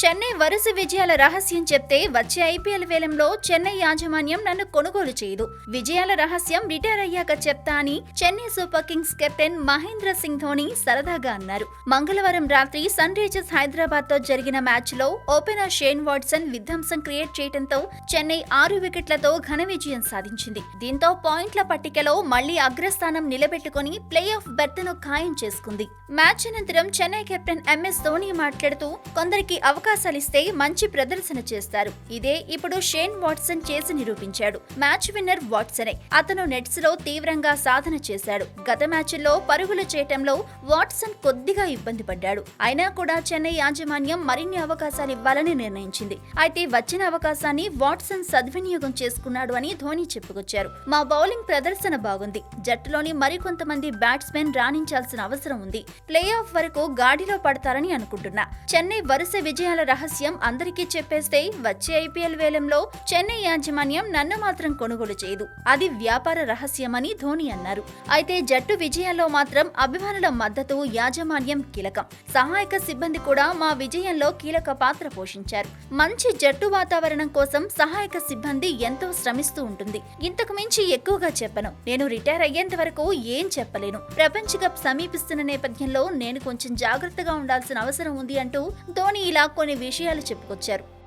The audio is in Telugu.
చెన్నై వరుస విజయాల రహస్యం చెప్తే వచ్చే ఐపీఎల్ వేలంలో చెన్నై యాజమాన్యం నన్ను కొనుగోలు చేయదు. విజయాల రహస్యం రిటైర్ అయ్యాక చెప్తా అని Chennai super kings captain Mahendra Singh Dhoni సరదాగా అన్నారు. మంగళవారం రాత్రి సన్ రైజర్స్ హైదరాబాద్తో జరిగిన మ్యాచ్లో ఓపెనర్ షేన్ వాట్సన్ విధ్వంసం క్రియేట్ చేయడంతో చెన్నై ఆరు వికెట్లతో ఘన విజయం సాధించింది. దీంతో పాయింట్ల పట్టికలో మళ్ళీ అగ్రస్థానం నిలబెట్టుకుని ప్లే ఆఫ్ బెర్త్ను ఖాయం చేసుకుంది. మ్యాచ్ అనంతరం చెన్నై కెప్టెన్ ఎంఎస్ ధోని మాట్లాడుతూ కొందరికి అవకాశం అవకాశాలిస్తే మంచి ప్రదర్శన చేస్తారు. ఇదే ఇప్పుడు షేన్ వాట్సన్ చేసి నిరూపించాడు. మ్యాచ్ విన్నర్ వాట్సనే. అతను నెట్స్లో తీవ్రంగా సాధన చేశాడు. గత మ్యాచ్ల్లో పరుగులు చేయటంలో వాట్సన్ కొద్దిగా ఇబ్బంది పడ్డాడు. అయినా కూడా చెన్నై యాజమాన్యం మరిన్ని అవకాశాలు ఇవ్వాలని నిర్ణయించింది. అయితే వచ్చిన అవకాశాన్ని వాట్సన్ సద్వినియోగం చేసుకున్నాడు అని ధోని చెప్పుకొచ్చారు. మా బౌలింగ్ ప్రదర్శన బాగుంది. జట్టులోని మరికొంతమంది బ్యాట్స్మెన్ రాణించాల్సిన అవసరం ఉంది. ప్లే ఆఫ్ వరకు గాడిలో పడతారని అనుకుంటున్నా. చెన్నై వరుస విజయాల రహస్యం అందరికీ చెప్పేస్తే వచ్చే ఐపీఎల్ వేలంలో చెన్నై యాజమాన్యం నన్ను మాత్రం కొనుగోలు చేయదు. అది వ్యాపార రహస్యమని ధోని అన్నారు. అయితే జట్టు విజయాల్లో మాత్రం అభిమానుల మద్దతు యాజమాన్యం కీలకం. సహాయక సిబ్బంది కూడా మా విజయంలో కీలక పాత్ర పోషించారు. మంచి జట్టు వాతావరణం కోసం సహాయక సిబ్బంది ఎంతో శ్రమిస్తూ ఉంటుంది. ఇంతకు మించి ఎక్కువగా చెప్పను. నేను రిటైర్ అయ్యేంత వరకు ఏం చెప్పలేను. ప్రపంచ కప్ సమీపిస్తున్న నేపథ్యంలో నేను కొంచెం జాగ్రత్తగా ఉండాల్సిన అవసరం ఉంది అంటూ ధోని ఇలా కొన్ని విషయాలు చెప్పుకొచ్చారు.